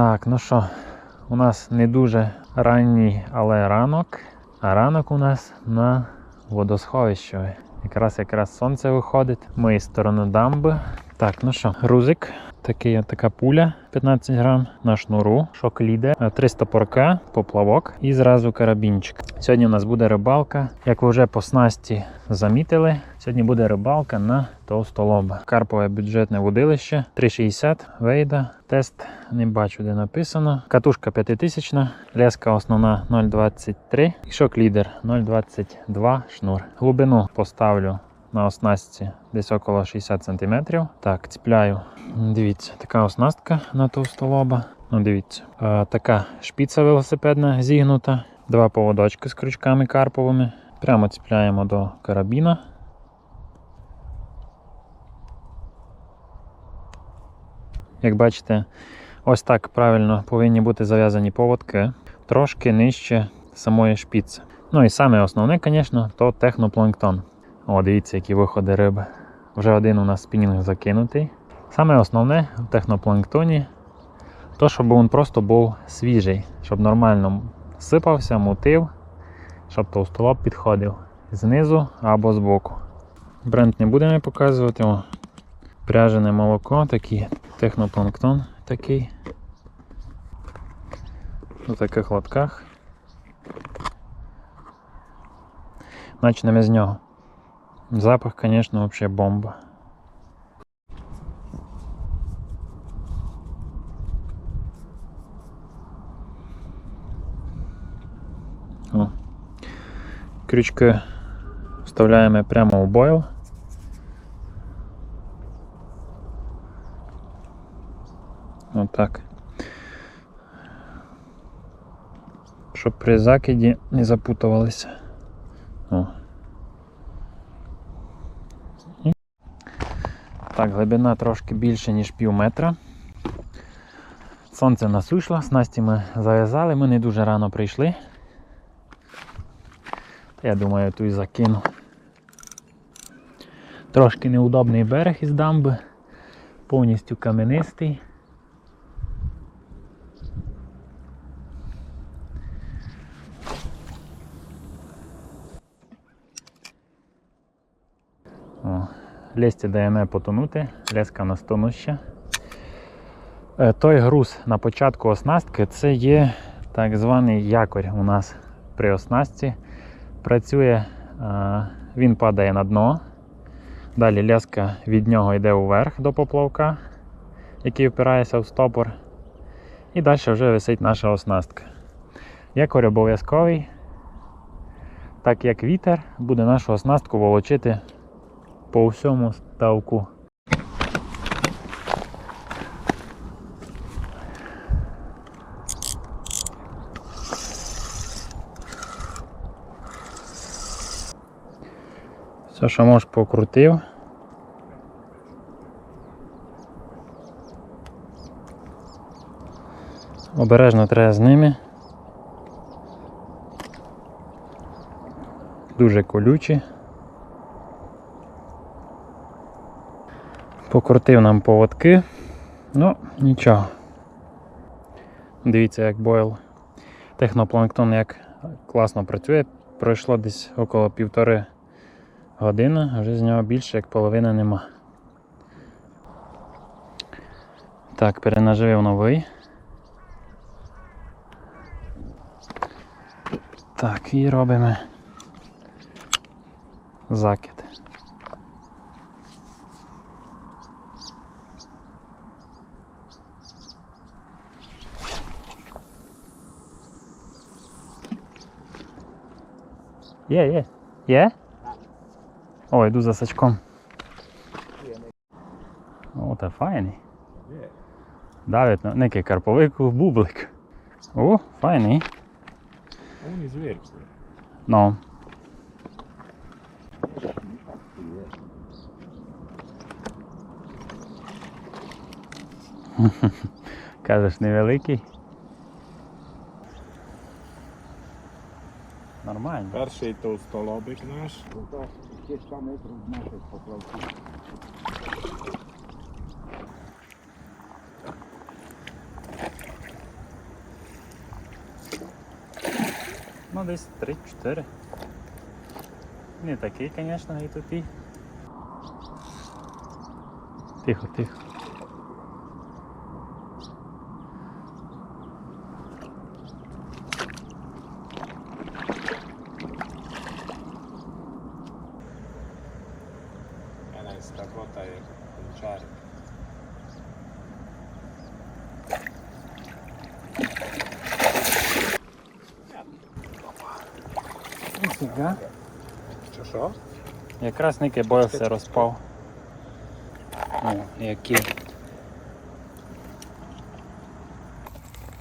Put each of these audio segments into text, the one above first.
Так, ну що, у нас не дуже ранній, але ранок. А ранок у нас на водосховищі. Якраз якраз сонце виходить. Ми з сторони дамби. Так, ну що, грузик. Такий така пуля 15 грам на шнуру, шок лідер, 300 порка, поплавок і зразу карабінчик. Сьогодні у нас буде рибалка. Як ви вже по снасті замітили, сьогодні буде рибалка на товстолоба. Карпове бюджетне водилище 3,60 вейда. Тест не бачу, де написано. Катушка 5000, леска основна 0,23 і шок лідер 0,22 шнур. Глибину поставлю на оснастці десь около 60 см. Так, ціпляю. Дивіться, така оснастка на товстолоба. Ну, дивіться, е, така шпіца велосипедна зігнута, два поводочки з крючками карповими. Прямо ціпляємо до карабіна. Як бачите, ось так правильно повинні бути зав'язані поводки, трошки нижче самої шпіци. Ну і саме основне, звісно, то технопланктон. О, дивіться, які виходи риби. Вже один у нас спінінг закинутий. Саме основне в технопланктоні то, щоб він просто був свіжий, щоб нормально сипався, мутив, щоб товстолоб підходив знизу або збоку. Бренд не будемо показувати. О, пряжене молоко, такий технопланктон такий. У таких лотках. Почнемо з нього. Запах, конечно, вообще бомба. О. Крючки вставляємо прямо в бойл. Отак. Щоб при закиді не запутувалися. О. Так, глибина трошки більше, ніж пів метра. Сонце нас вийшло, снасті ми зав'язали, ми не дуже рано прийшли. Я думаю, тут і закину. Трошки неудобний берег із дамби, повністю каменистий. О, Лесті даємо потонути, леска на стонуща. Е, Той груз на початку оснастки це є так званий якорь у нас при оснастці. Працює, е, він падає на дно. Далі леска від нього йде вверх до поплавка, який впирається в стопор. І далі вже висить наша оснастка. Якорь обов'язковий, так як вітер буде нашу оснастку волочити по всьому ставку. Все, що можеш покрутив. Обережно треба з ними. Дуже колючі. Покрутив нам поводки, ну нічого. Дивіться, як бойл технопланктон як класно працює. Пройшло десь около півтори години, вже з нього більше як половини нема. Так, перенаживив новий. Так, і робимо закид. Є, є. Є? О, йду за сачком. О, та файний. Давить на некий карповик бублик. О, файний. Он і зверху. Ну. Кажеш, невеликий. Нормально. Перший товстолобик наш. Десь там метрів наших поплавців. Ну десь 3-4. Не такий, звісно, і тупі. Тихо, тихо. Якраз Ники бой все розпав. О, які.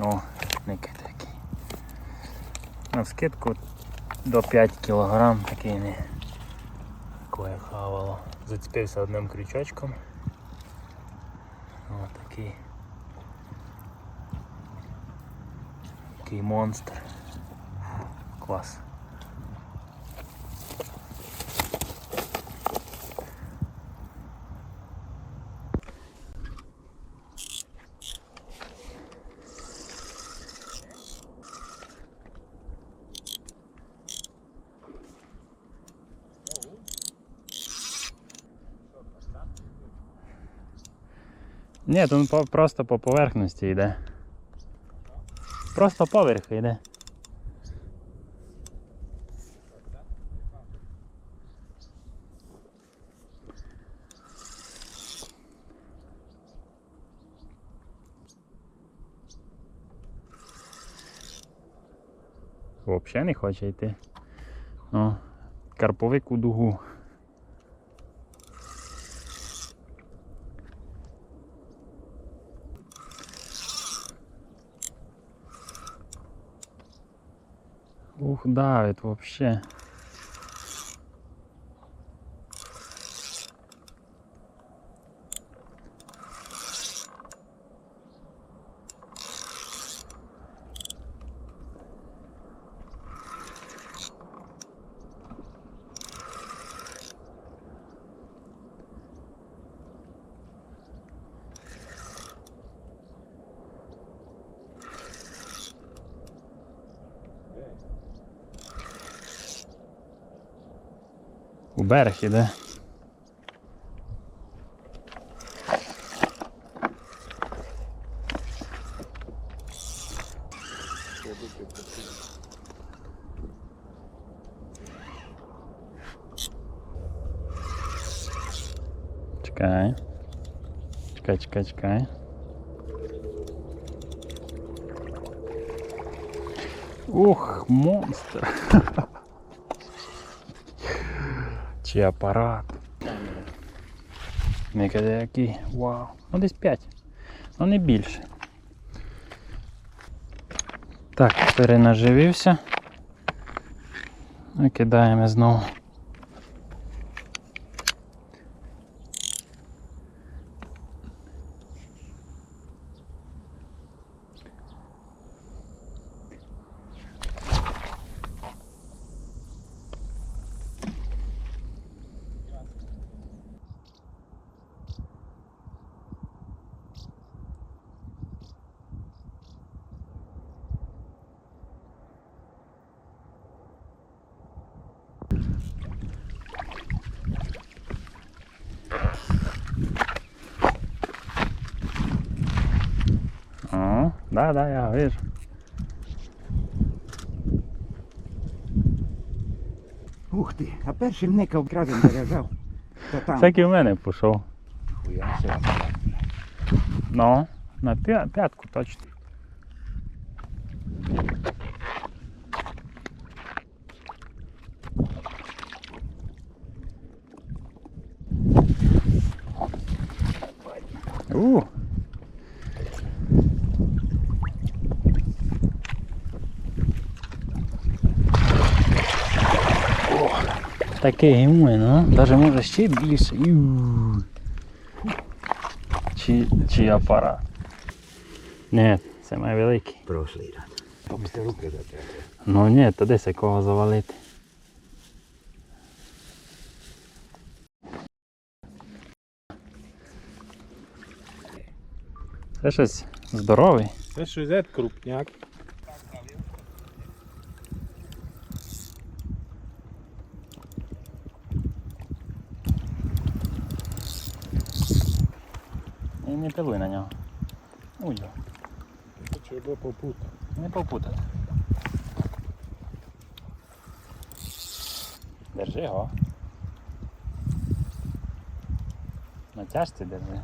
О, Ники такий. На скидку до 5 кг такий не такое хавало. Зацепився одним крючочком. О, такий. Такий монстр. Клас. Ні, то просто по поверхності йде. Просто поверх йде. Взагалі не хоче йти. О, карповик у дугу. Ух, давит вообще. Берег іде. Чекай. Чекай, чекай, чекай. Ух, монстр. Чи апарат. Микаде який. Вау. Ну десь 5. Ну не більше. Так, перенаживився. І кидаємо знову. О, да, да, я вижу. Ух ти, а перший ника вкраден заряджав. То там. І в мене пішов. Хуя себе. Ну, на п'я- п'ятку точно. У. Таке гімне, ну, даже може ще більше. Чи, чи апарат? Ні, це має великий. Прошлий раз. Помісти руки за тебе. Ну ні, то десь якого завалити. Це щось здоровий. Це щось крупняк. Не пилуй на нього. Хочу би попутав. не попутати. Держи його. На тяжці держи.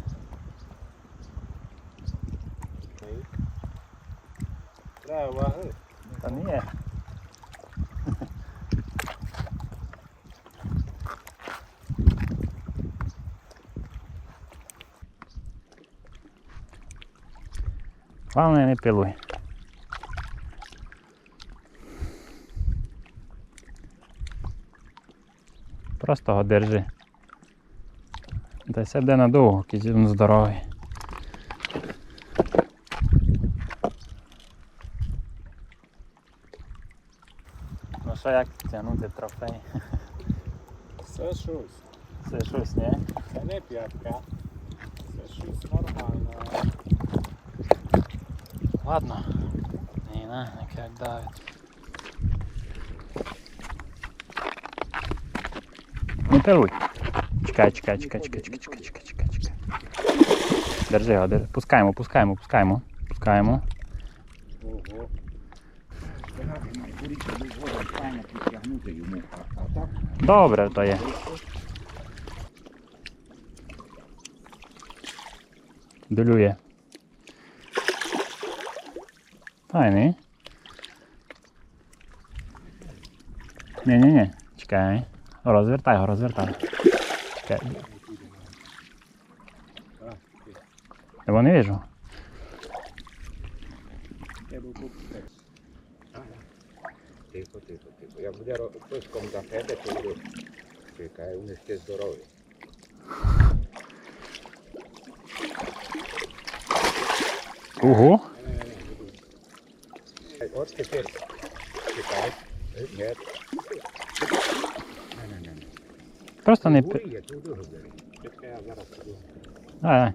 Треба ваги. Та ні. Главное не пилуй. Просто його держи. Та й сяде надовго, якийсь він здоровий. Ну що як тягнути трофей? Це щось. Це щось, ні? Це не п'ятка. Це щось нормальне. Ладно. Не на, як давить. Не пируй. Чекай, чекай, чекай, чекай, чекай, чекай, чекай, чекай, чекай. Держи його, держи. Пускаємо, пускаємо, пускаємо. Пускаємо. Ого. Добре то є. Долює. Файний. Ні-ні-ні, чекай. Розвертай його, розвертай. Чекай. Я його не вижу. Тихо, тихо, тихо. Як буде писком зафеде, то буде. Чекай, вони ще здорові. Ого. Вот теперь читай. Нет. Просто не... А, хапану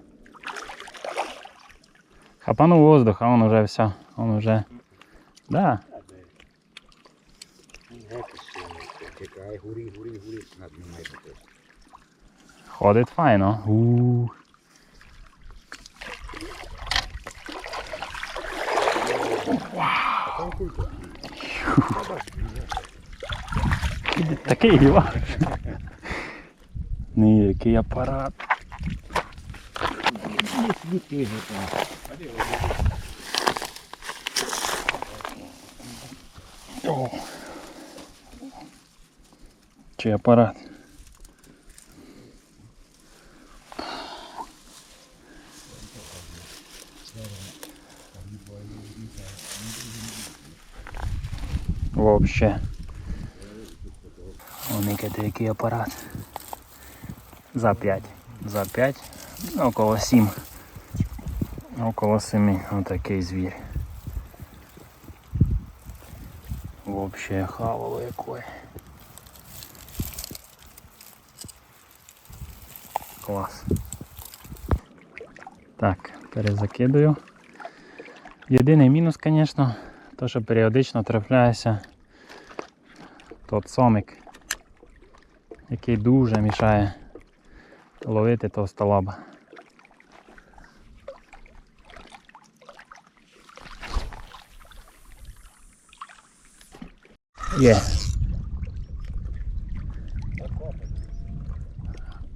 Хапанул воздух, а он уже все. Он уже... Да. ходит файно. У -у -у. Такий гівак. Не, ну, який апарат. Чи апарат? Вообще. Уникати який апарат. За 5. За 5. Около 7. Около 7. Отакий звір. Вообще хавало якое. Клас. Так, перезакидую. Єдиний мінус, звісно, то що періодично трапляється тот сомик, який дуже мішає ловити товстолаба. Є.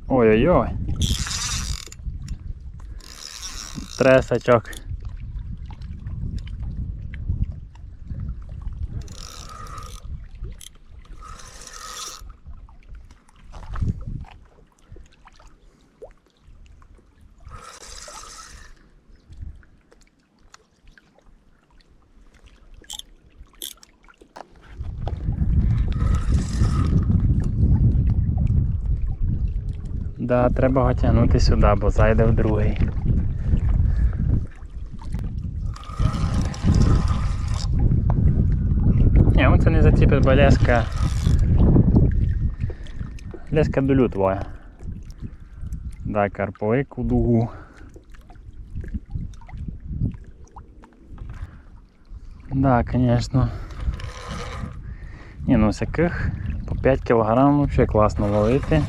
Ой-ой-ой. Тресачок. Треба його тягнути сюди, бо зайде в другий. Ні, он це не заціпить, бо леска. Леска долю твоя. Дай карповик у дугу. Да, конечно. Ні, ну всяких по 5 кг вообще класно ловити.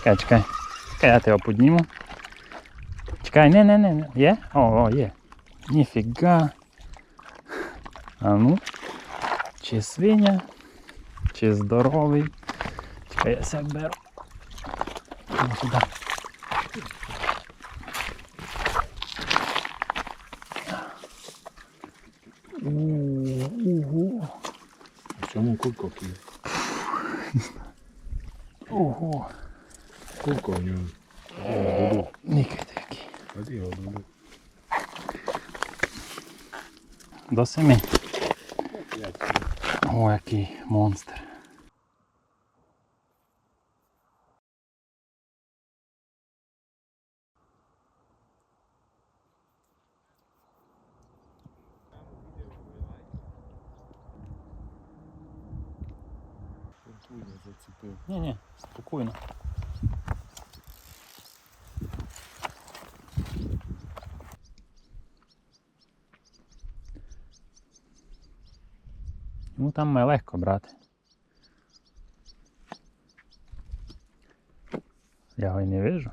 Чекай, чекай. Чекай, я тебе підніму. Чекай, не, не, не, не. Є? О, о, є. Ніфіга. А ну. Чи свиня, чи здоровий. Чекай, я себе беру. Сюди. Ого. Чому кулько кіє? Ого. До семи. О, який монстр. зацепив. Ні, ні, спокійно. Йому там має легко брати. Я його й не вижу.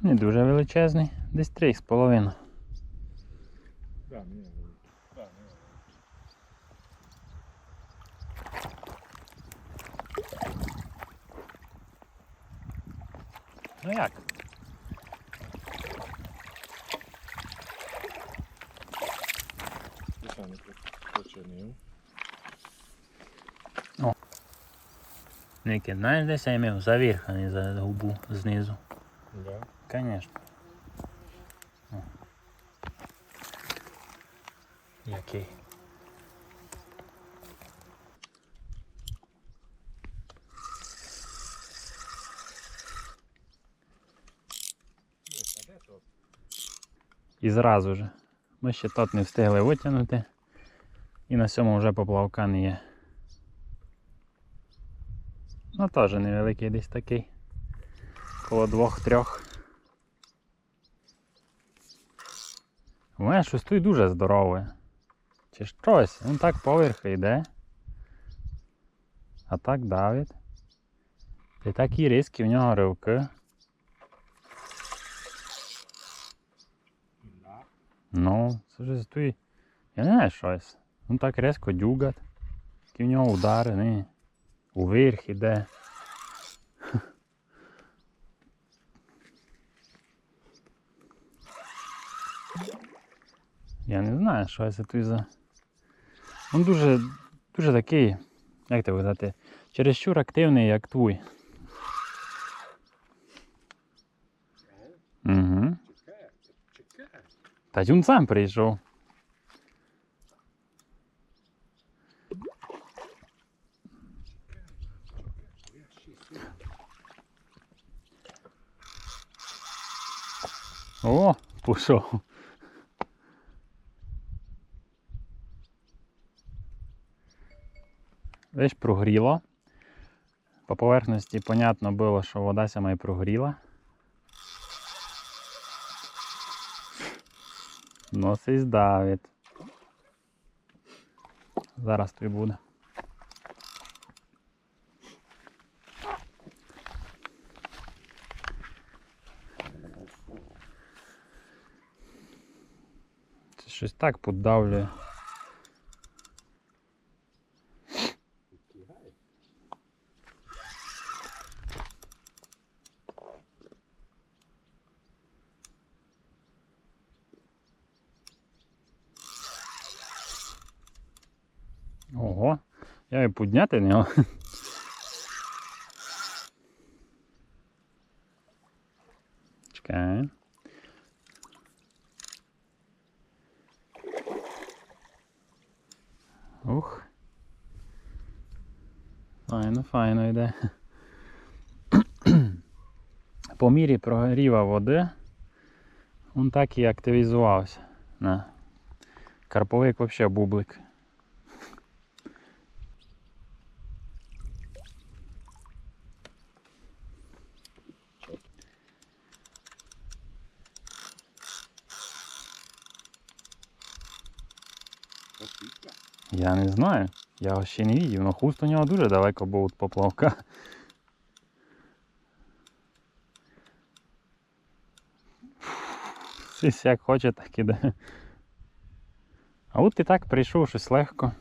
Не дуже величезний, десь 3,5. Да, ні, да, ні. Ну як? Звичайно, починив. Ники, знаєш, десь я мив завірх, а не за губу знизу. Да. Конечно. О. Який. І зразу же. Ми ще тот не встигли витягнути. І на сьому вже поплавка не є. Ну теж невеликий десь такий. Коло двох-трьох. У мене щось тут дуже здорове. Чи щось? Він так поверх йде. А так давить. І такі різкі в нього ривки. Ну, це ж стоїть. Я не знаю щось. Він так різко дюгат. Які в нього удари, не. Уверх іде. Я не знаю, що це тут за. Він дуже, дуже такий, як це казати, чересчур активний, як твій. Угу. Та він сам прийшов. О, пішов. Весь прогріло. По поверхності, понятно було, що вода сама і прогріла. Носить здавить. Зараз тобі буде. Щось так подавлює. Ого, я і не. файно йде. По мірі прогріва води, він так і активізувався. На. Карповик взагалі бублик. Я не знаю. Я ще не видів, але хуст у нього дуже далеко був від поплавка. Сись як хоче, так іде. А от і так прийшов щось легко.